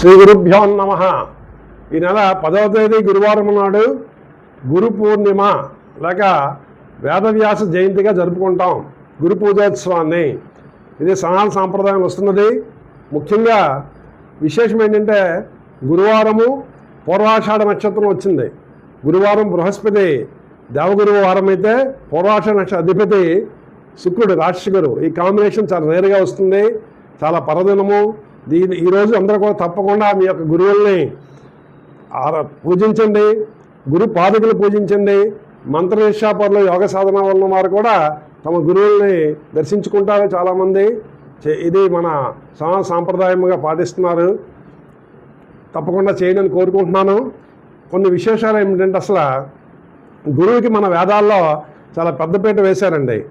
శ్రీ గురుభ్యో నమ. ఈ నెల పదవ తేదీ గురువారం నాడు గురు పూర్ణిమ లేక వేదవ్యాస జయంతిగా జరుపుకుంటాం గురు పూజోత్సవాన్ని ఇది సనాతన సాంప్రదాయం వస్తున్నది. ముఖ్యంగా విశేషం ఏంటంటే గురువారము పూర్వాషాఢ నక్షత్రం వచ్చింది. గురువారం బృహస్పతి దేవగురువు వారం అయితే పూర్వాషాఢ నక్షత్ర అధిపతి శుక్రుడు రాక్షస ఈ కాంబినేషన్ చాలా రేరుగా వస్తుంది. చాలా పరదినము దీని ఈరోజు అందరూ కూడా తప్పకుండా మీ యొక్క గురువుల్ని పూజించండి గురు పాదకులు పూజించండి మంత్ర నిష్ఠాపరులు యోగ సాధన వలన వారు కూడా తమ గురువుల్ని దర్శించుకుంటారు చాలామంది. చే- ఇది మన సమాజ సాంప్రదాయముగా పాటిస్తున్నారు. తప్పకుండా చేయడానికి కోరుకుంటున్నాను. కొన్ని విశేషాలు ఏమిటంటే అసలు గురువుకి మన వేదాల్లో చాలా పెద్దపీట వేశారండి.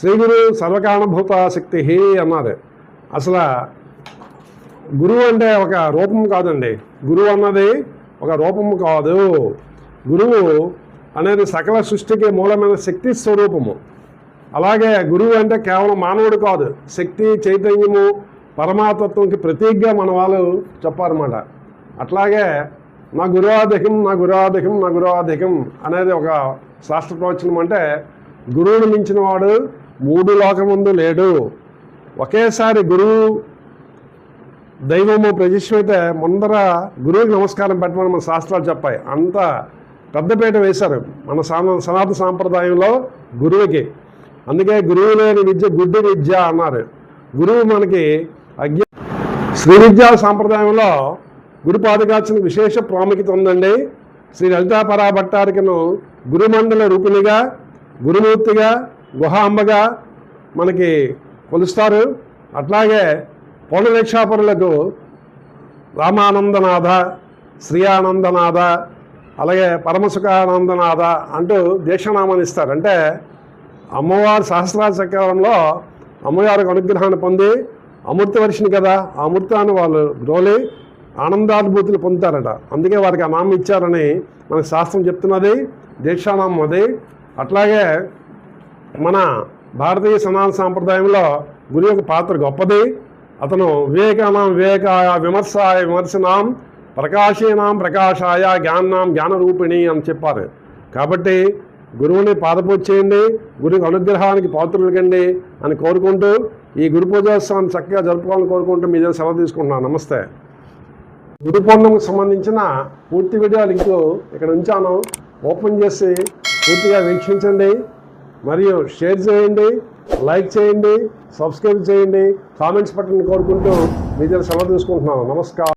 శ్రీ గురు సర్వకారణభూత శక్తి అన్నారు. అసలు గురువు అంటే ఒక రూపం కాదండి. గురువు అన్నది ఒక రూపము కాదు. గురువు అనేది సకల సృష్టికి మూలమైన శక్తి స్వరూపము. అలాగే గురువు అంటే కేవలం మానవుడు కాదు. శక్తి చైతన్యము పరమాతత్వంకి ప్రతీకగా మన వాళ్ళు చెప్పారన్నమాట. అట్లాగే నా గురువాధికం నా గురువాధికం నా గురువాధికం అనేది ఒక శాస్త్ర ప్రవచనం అంటే గురువుని మించిన వాడు మూడు లోకముందు లేడు. ఒకేసారి గురువు దైవము ప్రతిష్ఠైతే ముందర గురువుకి నమస్కారం పెట్టమని మన శాస్త్రాలు చెప్పాయి. అంత పెద్దపీట వేశారు మన సనాతన సాంప్రదాయంలో గురువుకి అందుకే గురువు లేని విద్య గుడ్డి విద్య అన్నారు. గురువు మనకి అజ్ఞ శ్రీ విద్యా సాంప్రదాయంలో గురు విశేష ప్రాముఖ్యత ఉందండి. శ్రీ లలితాపరా భట్టారికను గురుమండల రూపిణిగా గురుమూర్తిగా గుహాంబగా మనకి కొలుస్తారు. అట్లాగే పౌర్ణలేక్షాపరులకు రామానందనాథ శ్రీయానందనాథ అలాగే పరమసుఖానందనాథ అంటూ దీక్షనామాన్ని ఇస్తారు అంటే అమ్మవారి సహస్రార చక్రంలో అమ్మవారికి అనుగ్రహాన్ని పొంది అమృత వర్షిని కదా ఆ అమృతాన్ని వాళ్ళు గ్రోలి ఆనందానుభూతులు పొందుతారట. అందుకే వారికి ఆ నామం ఇచ్చారని మనకు శాస్త్రం చెప్తున్నది దీక్షానామం అది. అట్లాగే మన భారతీయ సనాతన సాంప్రదాయంలో గురి యొక్క పాత్ర గొప్పది. అతను వివేకానాం వివేకాయ విమర్శాయ విమర్శనాం ప్రకాశేనాం ప్రకాశాయ జ్ఞానాం జ్ఞానరూపిణి అని చెప్పారు. కాబట్టి గురువుని పాదపూజ చేయండి గురువుకి అనుగ్రహానికి పాత్రలు కండి అని కోరుకుంటూ ఈ గురు పూజోత్సవాన్ని చక్కగా జరుపుకోవాలని కోరుకుంటూ మీ దగ్గర సెలవు తీసుకుంటున్నాను. నమస్తే. గురు పౌర్ణమికి సంబంధించిన పూర్తి వీడియో లింకు ఇక్కడ ఉంచాను. ఓపెన్ చేసి పూర్తిగా వీక్షించండి. మరియు షేర్ చేయండి లైక్ చేయండి సబ్స్క్రైబ్ చేయండి కామెంట్స్ పెట్టండి కోరుకుంటూ మీ దగ్గర సెలవు తీసుకుంటున్నాను. నమస్కారం.